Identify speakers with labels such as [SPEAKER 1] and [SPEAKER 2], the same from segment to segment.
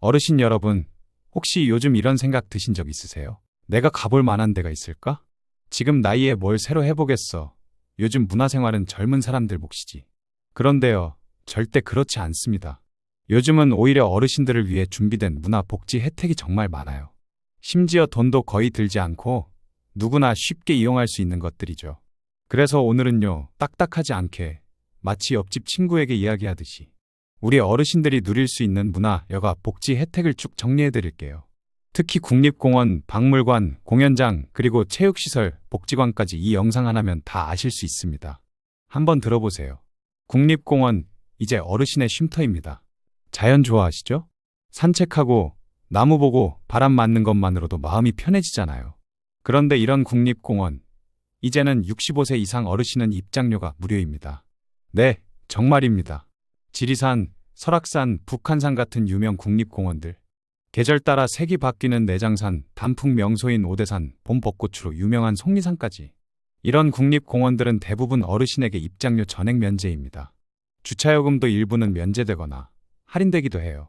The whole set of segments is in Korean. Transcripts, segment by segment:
[SPEAKER 1] 어르신 여러분, 혹시 요즘 이런 생각 드신 적 있으세요? 내가 가볼 만한 데가 있을까? 지금 나이에 뭘 새로 해보겠어. 요즘 문화생활은 젊은 사람들 몫이지. 그런데요, 절대 그렇지 않습니다. 요즘은 오히려 어르신들을 위해 준비된 문화 복지 혜택이 정말 많아요. 심지어 돈도 거의 들지 않고 누구나 쉽게 이용할 수 있는 것들이죠. 그래서 오늘은요, 딱딱하지 않게 마치 옆집 친구에게 이야기하듯이 우리 어르신들이 누릴 수 있는 문화, 여가, 복지 혜택을 쭉 정리해 드릴게요. 특히 국립공원, 박물관, 공연장, 그리고 체육시설, 복지관까지 이 영상 하나면 다 아실 수 있습니다. 한번 들어보세요. 국립공원, 이제 어르신의 쉼터입니다. 자연 좋아하시죠? 산책하고, 나무 보고, 바람 맞는 것만으로도 마음이 편해지잖아요. 그런데 이런 국립공원, 이제는 65세 이상 어르신은 입장료가 무료입니다. 네, 정말입니다. 지리산, 설악산, 북한산 같은 유명 국립공원들. 계절 따라 색이 바뀌는 내장산, 단풍 명소인 오대산, 봄 벚꽃으로 유명한 속리산까지. 이런 국립공원들은 대부분 어르신에게 입장료 전액 면제입니다. 주차요금도 일부는 면제되거나 할인되기도 해요.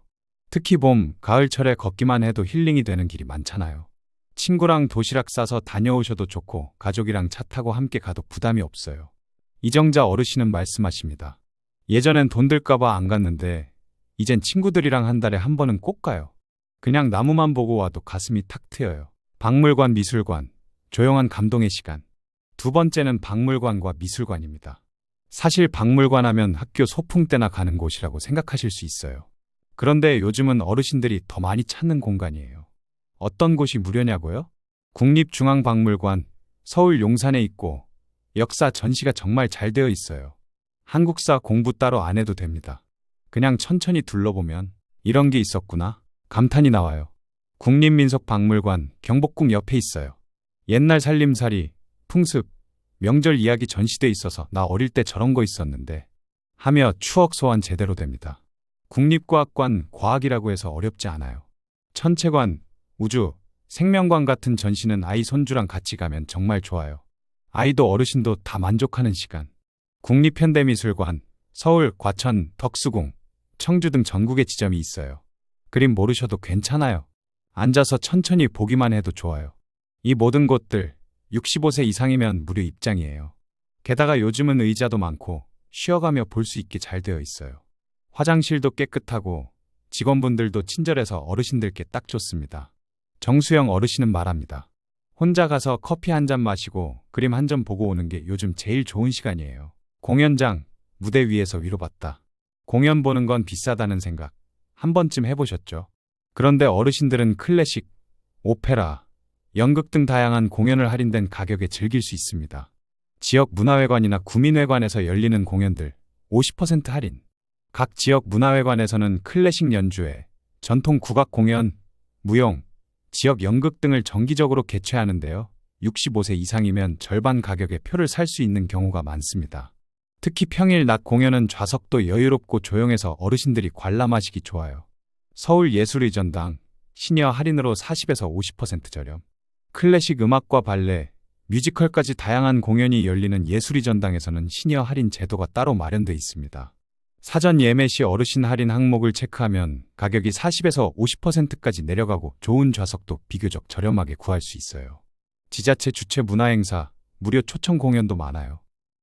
[SPEAKER 1] 특히 봄, 가을철에 걷기만 해도 힐링이 되는 길이 많잖아요. 친구랑 도시락 싸서 다녀오셔도 좋고 가족이랑 차 타고 함께 가도 부담이 없어요. 이정자 어르신은 말씀하십니다. 예전엔 돈 들까봐 안 갔는데 이젠 친구들이랑 한 달에 한 번은 꼭 가요. 그냥 나무만 보고 와도 가슴이 탁 트여요. 박물관, 미술관, 조용한 감동의 시간. 두 번째는 박물관과 미술관입니다. 사실 박물관 하면 학교 소풍 때나 가는 곳이라고 생각하실 수 있어요. 그런데 요즘은 어르신들이 더 많이 찾는 공간이에요. 어떤 곳이 무료냐고요? 국립중앙박물관, 서울 용산에 있고 역사 전시가 정말 잘 되어 있어요. 한국사 공부 따로 안 해도 됩니다. 그냥 천천히 둘러보면 이런 게 있었구나. 감탄이 나와요. 국립민속박물관 경복궁 옆에 있어요. 옛날 살림살이, 풍습, 명절 이야기 전시돼 있어서 나 어릴 때 저런 거 있었는데 하며 추억 소환 제대로 됩니다. 국립과학관 과학이라고 해서 어렵지 않아요. 천체관, 우주, 생명관 같은 전시는 아이 손주랑 같이 가면 정말 좋아요. 아이도 어르신도 다 만족하는 시간. 국립현대미술관, 서울, 과천, 덕수궁, 청주 등 전국에 지점이 있어요. 그림 모르셔도 괜찮아요. 앉아서 천천히 보기만 해도 좋아요. 이 모든 곳들 65세 이상이면 무료 입장이에요. 게다가 요즘은 의자도 많고 쉬어가며 볼 수 있게 잘 되어 있어요. 화장실도 깨끗하고 직원분들도 친절해서 어르신들께 딱 좋습니다. 정수영 어르신은 말합니다. 혼자 가서 커피 한 잔 마시고 그림 한 점 보고 오는 게 요즘 제일 좋은 시간이에요. 공연장, 무대 위에서 위로받다. 공연 보는 건 비싸다는 생각 한 번쯤 해보셨죠? 그런데 어르신들은 클래식, 오페라, 연극 등 다양한 공연을 할인된 가격에 즐길 수 있습니다. 지역 문화회관이나 구민회관에서 열리는 공연들 50% 할인. 각 지역 문화회관에서는 클래식 연주회, 전통 국악 공연, 무용, 지역 연극 등을 정기적으로 개최하는데요. 65세 이상이면 절반 가격에 표를 살 수 있는 경우가 많습니다. 특히 평일 낮 공연은 좌석도 여유롭고 조용해서 어르신들이 관람하시기 좋아요. 서울예술의 전당, 시니어 할인으로 40에서 50% 저렴. 클래식 음악과 발레, 뮤지컬까지 다양한 공연이 열리는 예술의 전당에서는 시니어 할인 제도가 따로 마련돼 있습니다. 사전 예매 시 어르신 할인 항목을 체크하면 가격이 40에서 50%까지 내려가고 좋은 좌석도 비교적 저렴하게 구할 수 있어요. 지자체 주최 문화행사, 무료 초청 공연도 많아요.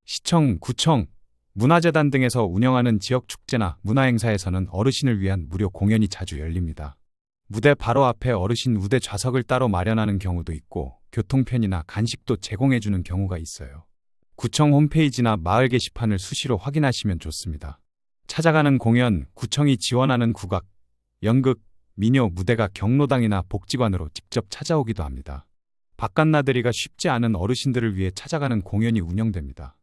[SPEAKER 1] 시청, 구청, 문화재단 등에서 운영하는 지역 축제나 문화행사에서는 어르신을 위한 무료 공연이 자주 열립니다. 무대 바로 앞에 어르신 무대 좌석을 따로 마련하는 경우도 있고 교통편이나 간식도 제공해주는 경우가 있어요. 구청 홈페이지나 마을 게시판을 수시로 확인하시면 좋습니다. 찾아가는 공연, 구청이 지원하는 국악, 연극, 민요 무대가 경로당이나 복지관으로 직접 찾아오기도 합니다. 바깥 나들이가 쉽지 않은 어르신들을 위해 찾아가는 공연이 운영됩니다.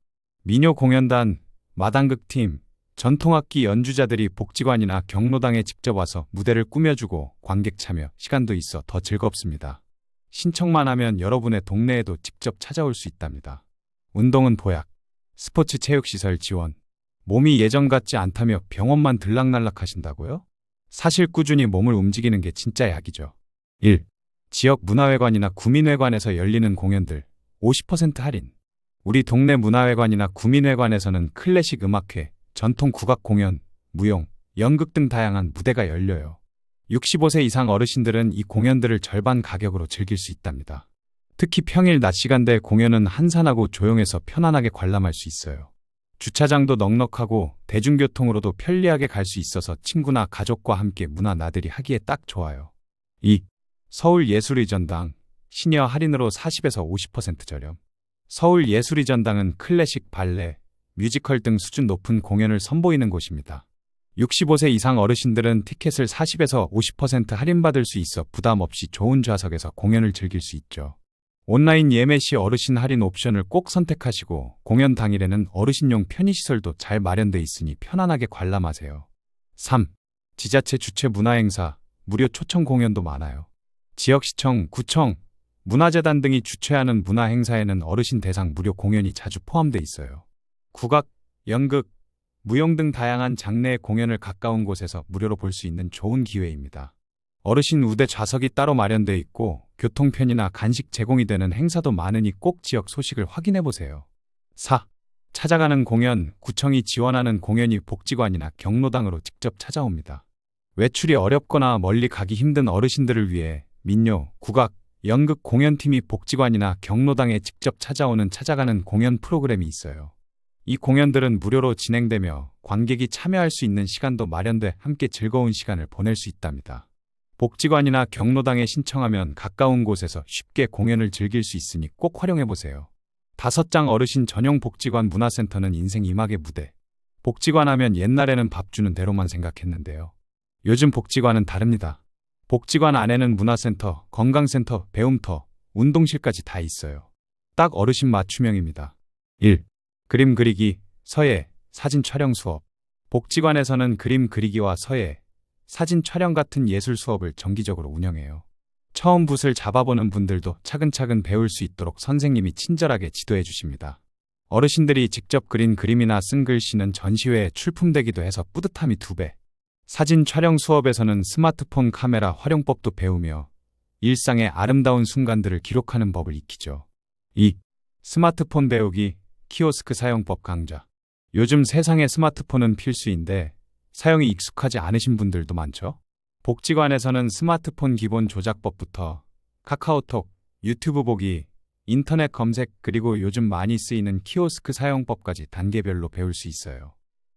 [SPEAKER 1] 민요 공연단, 마당극팀, 전통악기 연주자들이 복지관이나 경로당에 직접 와서 무대를 꾸며주고 관객 참여 시간도 있어 더 즐겁습니다. 신청만 하면 여러분의 동네에도 직접 찾아올 수 있답니다. 운동은 보약, 스포츠 체육시설 지원, 몸이 예전 같지 않다며 병원만 들락날락 하신다고요? 사실 꾸준히 몸을 움직이는 게 진짜 약이죠. 1. 지역 문화회관이나 구민회관에서 열리는 공연들 50% 할인. 우리 동네 문화회관이나 구민회관에서는 클래식 음악회, 전통 국악 공연, 무용, 연극 등 다양한 무대가 열려요. 65세 이상 어르신들은 이 공연들을 절반 가격으로 즐길 수 있답니다. 특히 평일 낮 시간대 공연은 한산하고 조용해서 편안하게 관람할 수 있어요. 주차장도 넉넉하고 대중교통으로도 편리하게 갈 수 있어서 친구나 가족과 함께 문화 나들이 하기에 딱 좋아요. 2. 서울예술의 전당 시니어 할인으로 40에서 50% 저렴. 서울예술의전당은 클래식 발레, 뮤지컬 등 수준 높은 공연을 선보이는 곳입니다. 65세 이상 어르신들은 티켓을 40에서 50% 할인받을 수 있어 부담 없이 좋은 좌석에서 공연을 즐길 수 있죠. 온라인 예매 시 어르신 할인 옵션을 꼭 선택하시고 공연 당일에는 어르신용 편의시설도 잘 마련돼 있으니 편안하게 관람하세요. 3. 지자체 주최 문화행사, 무료 초청 공연도 많아요. 지역시청, 구청, 문화재단 등이 주최하는 문화행사에는 어르신 대상 무료 공연이 자주 포함돼 있어요. 국악, 연극, 무용 등 다양한 장르의 공연을 가까운 곳에서 무료로 볼 수 있는 좋은 기회입니다. 어르신 우대 좌석이 따로 마련돼 있고 교통편이나 간식 제공이 되는 행사도 많으니 꼭 지역 소식을 확인해 보세요. 4. 찾아가는 공연, 구청이 지원하는 공연이 복지관이나 경로당으로 직접 찾아옵니다. 외출이 어렵거나 멀리 가기 힘든 어르신들을 위해 민요, 국악, 연극 공연팀이 복지관이나 경로당에 직접 찾아오는 찾아가는 공연 프로그램이 있어요. 이 공연들은 무료로 진행되며 관객이 참여할 수 있는 시간도 마련돼 함께 즐거운 시간을 보낼 수 있답니다. 복지관이나 경로당에 신청하면 가까운 곳에서 쉽게 공연을 즐길 수 있으니 꼭 활용해 보세요. 다섯 장 어르신 전용 복지관 문화센터는 인생 이막의 무대. 복지관 하면 옛날에는 밥 주는 대로만 생각했는데요. 요즘 복지관은 다릅니다. 복지관 안에는 문화센터, 건강센터, 배움터, 운동실까지 다 있어요. 딱 어르신 맞춤형입니다. 1. 그림 그리기, 서예, 사진 촬영 수업. 복지관에서는 그림 그리기와 서예, 사진 촬영 같은 예술 수업을 정기적으로 운영해요. 처음 붓을 잡아보는 분들도 차근차근 배울 수 있도록 선생님이 친절하게 지도해 주십니다. 어르신들이 직접 그린 그림이나 쓴 글씨는 전시회에 출품되기도 해서 뿌듯함이 두 배. 사진 촬영 수업에서는 스마트폰 카메라 활용법도 배우며 일상의 아름다운 순간들을 기록하는 법을 익히죠. 2. 스마트폰 배우기, 키오스크 사용법 강좌. 요즘 세상에 스마트폰은 필수인데 사용이 익숙하지 않으신 분들도 많죠? 복지관에서는 스마트폰 기본 조작법부터 카카오톡, 유튜브 보기, 인터넷 검색 그리고 요즘 많이 쓰이는 키오스크 사용법까지 단계별로 배울 수 있어요.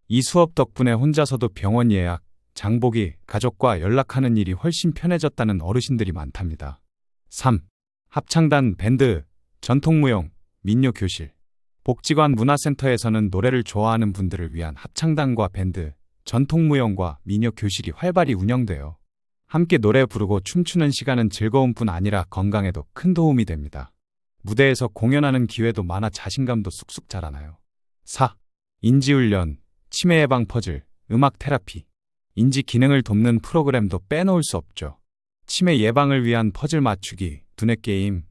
[SPEAKER 1] 이 수업 덕분에 혼자서도 병원 예약, 장보기, 가족과 연락하는 일이 훨씬 편해졌다는 어르신들이 많답니다. 3. 합창단, 밴드, 전통무용, 민요 교실. 복지관 문화센터에서는 노래를 좋아하는 분들을 위한 합창단과 밴드, 전통무용과 민요 교실이 활발히 운영돼요. 함께 노래 부르고 춤추는 시간은 즐거움뿐 아니라 건강에도 큰 도움이 됩니다. 무대에서 공연하는 기회도 많아 자신감도 쑥쑥 자라나요. 4. 인지훈련, 치매 예방 퍼즐, 음악 테라피. 인지 기능을 돕는 프로그램도 빼놓을 수 없죠. 치매 예방을 위한 퍼즐 맞추기, 두뇌 게임,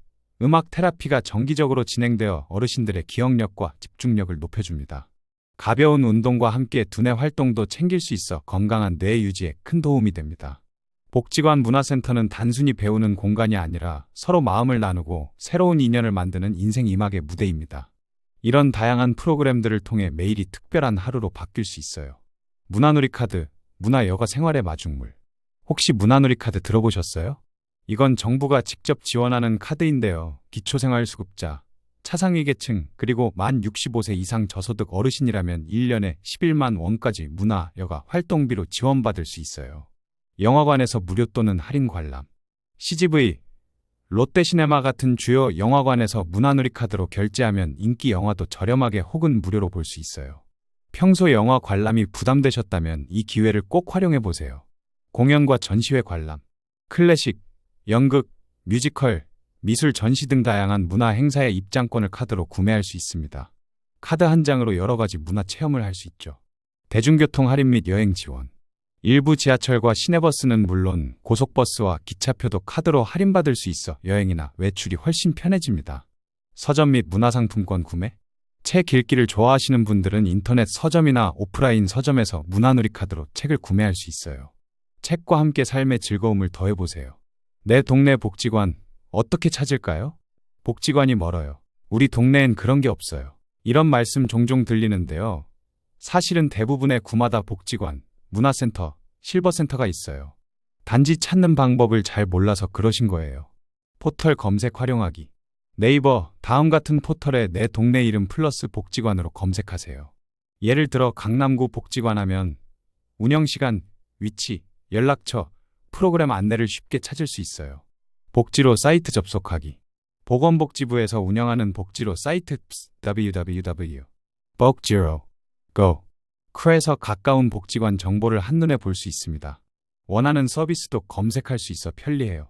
[SPEAKER 1] 음악 테라피가 정기적으로 진행되어 어르신들의 기억력과 집중력을 높여줍니다. 가벼운 운동과 함께 두뇌 활동도 챙길 수 있어 건강한 뇌 유지에 큰 도움이 됩니다. 복지관 문화센터는 단순히 배우는 공간이 아니라 서로 마음을 나누고 새로운 인연을 만드는 인생 이막의 무대입니다. 이런 다양한 프로그램들을 통해 매일이 특별한 하루로 바뀔 수 있어요. 문화누리 카드, 문화 여가 생활의 마중물. 혹시 문화누리 카드 들어보셨어요? 이건 정부가 직접 지원하는 카드인데요. 기초생활수급자, 차상위계층, 그리고 만 65세 이상 저소득 어르신이라면 1년에 11만 원까지 문화, 여가 활동비로 지원받을 수 있어요. 영화관에서 무료 또는 할인 관람. CGV, 롯데시네마 같은 주요 영화관에서 문화누리 카드로 결제하면 인기 영화도 저렴하게 혹은 무료로 볼 수 있어요. 평소 영화 관람이 부담되셨다면 이 기회를 꼭 활용해 보세요. 공연과 전시회 관람, 클래식, 연극, 뮤지컬, 미술 전시 등 다양한 문화 행사의 입장권을 카드로 구매할 수 있습니다. 카드 한 장으로 여러 가지 문화 체험을 할 수 있죠. 대중교통 할인 및 여행 지원. 일부 지하철과 시내버스는 물론 고속버스와 기차표도 카드로 할인받을 수 있어 여행이나 외출이 훨씬 편해집니다. 서점 및 문화상품권 구매. 책 읽기를 좋아하시는 분들은 인터넷 서점이나 오프라인 서점에서 문화누리 카드로 책을 구매할 수 있어요. 책과 함께 삶의 즐거움을 더해보세요. 내 동네 복지관, 어떻게 찾을까요? 복지관이 멀어요. 우리 동네엔 그런 게 없어요. 이런 말씀 종종 들리는데요. 사실은 대부분의 구마다 복지관, 문화센터, 실버센터가 있어요. 단지 찾는 방법을 잘 몰라서 그러신 거예요. 포털 검색 활용하기. 네이버 다음 같은 포털에 내 동네 이름 플러스 복지관으로 검색하세요. 예를 들어 강남구 복지관 하면 운영시간, 위치, 연락처, 프로그램 안내를 쉽게 찾을 수 있어요. 복지로 사이트 접속하기. 보건복지부에서 운영하는 복지로 사이트 www. 복지로 go. 크에서 가까운 복지관 정보를 한눈에 볼 수 있습니다. 원하는 서비스도 검색할 수 있어 편리해요.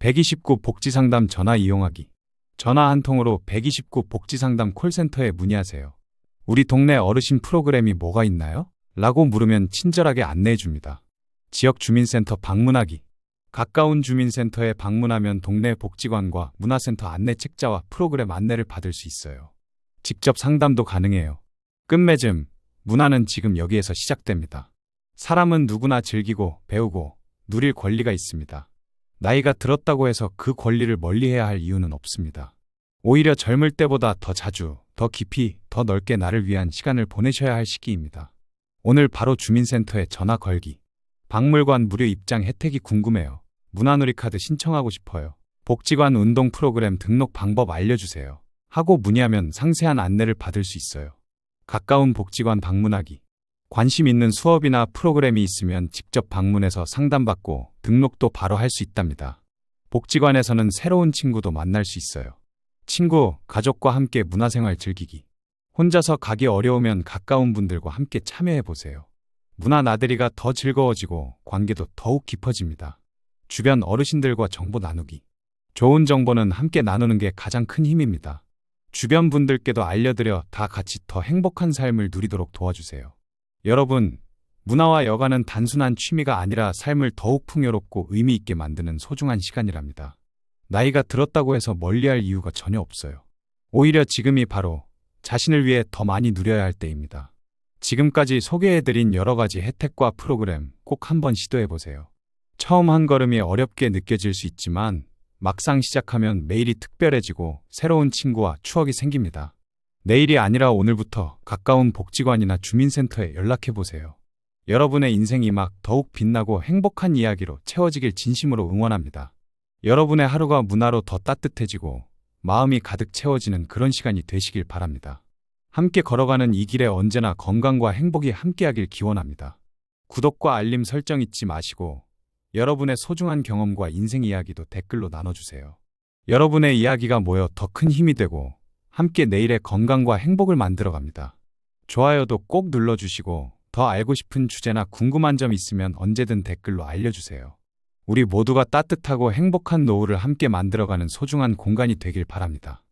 [SPEAKER 1] 129 복지상담 전화 이용하기. 전화 한 통으로 129 복지상담 콜센터에 문의하세요. 우리 동네 어르신 프로그램이 뭐가 있나요? 라고 물으면 친절하게 안내해 줍니다. 지역 주민센터 방문하기. 가까운 주민센터에 방문하면 동네 복지관과 문화센터 안내 책자와 프로그램 안내를 받을 수 있어요. 직접 상담도 가능해요. 끝맺음. 문화는 지금 여기에서 시작됩니다. 사람은 누구나 즐기고 배우고 누릴 권리가 있습니다. 나이가 들었다고 해서 그 권리를 멀리해야 할 이유는 없습니다. 오히려 젊을 때보다 더 자주, 더 깊이, 더 넓게 나를 위한 시간을 보내셔야 할 시기입니다. 오늘 바로 주민센터에 전화 걸기. 박물관 무료 입장 혜택이 궁금해요. 문화누리 카드 신청하고 싶어요. 복지관 운동 프로그램 등록 방법 알려주세요. 하고 문의하면 상세한 안내를 받을 수 있어요. 가까운 복지관 방문하기. 관심 있는 수업이나 프로그램이 있으면 직접 방문해서 상담받고 등록도 바로 할 수 있답니다. 복지관에서는 새로운 친구도 만날 수 있어요. 친구, 가족과 함께 문화생활 즐기기. 혼자서 가기 어려우면 가까운 분들과 함께 참여해 보세요. 문화 나들이가 더 즐거워지고 관계도 더욱 깊어집니다. 주변 어르신들과 정보 나누기. 좋은 정보는 함께 나누는 게 가장 큰 힘입니다. 주변 분들께도 알려드려 다 같이 더 행복한 삶을 누리도록 도와주세요. 여러분, 문화와 여가는 단순한 취미가 아니라 삶을 더욱 풍요롭고 의미 있게 만드는 소중한 시간이랍니다. 나이가 들었다고 해서 멀리할 이유가 전혀 없어요. 오히려 지금이 바로 자신을 위해 더 많이 누려야 할 때입니다. 지금까지 소개해드린 여러 가지 혜택과 프로그램 꼭 한번 시도해보세요. 처음 한 걸음이 어렵게 느껴질 수 있지만 막상 시작하면 매일이 특별해지고 새로운 친구와 추억이 생깁니다. 내일이 아니라 오늘부터 가까운 복지관이나 주민센터에 연락해보세요. 여러분의 인생이 막 더욱 빛나고 행복한 이야기로 채워지길 진심으로 응원합니다. 여러분의 하루가 문화로 더 따뜻해지고 마음이 가득 채워지는 그런 시간이 되시길 바랍니다. 함께 걸어가는 이 길에 언제나 건강과 행복이 함께하길 기원합니다. 구독과 알림 설정 잊지 마시고 여러분의 소중한 경험과 인생 이야기도 댓글로 나눠주세요. 여러분의 이야기가 모여 더 큰 힘이 되고 함께 내일의 건강과 행복을 만들어갑니다. 좋아요도 꼭 눌러주시고 더 알고 싶은 주제나 궁금한 점 있으면 언제든 댓글로 알려주세요. 우리 모두가 따뜻하고 행복한 노후를 함께 만들어가는 소중한 공간이 되길 바랍니다.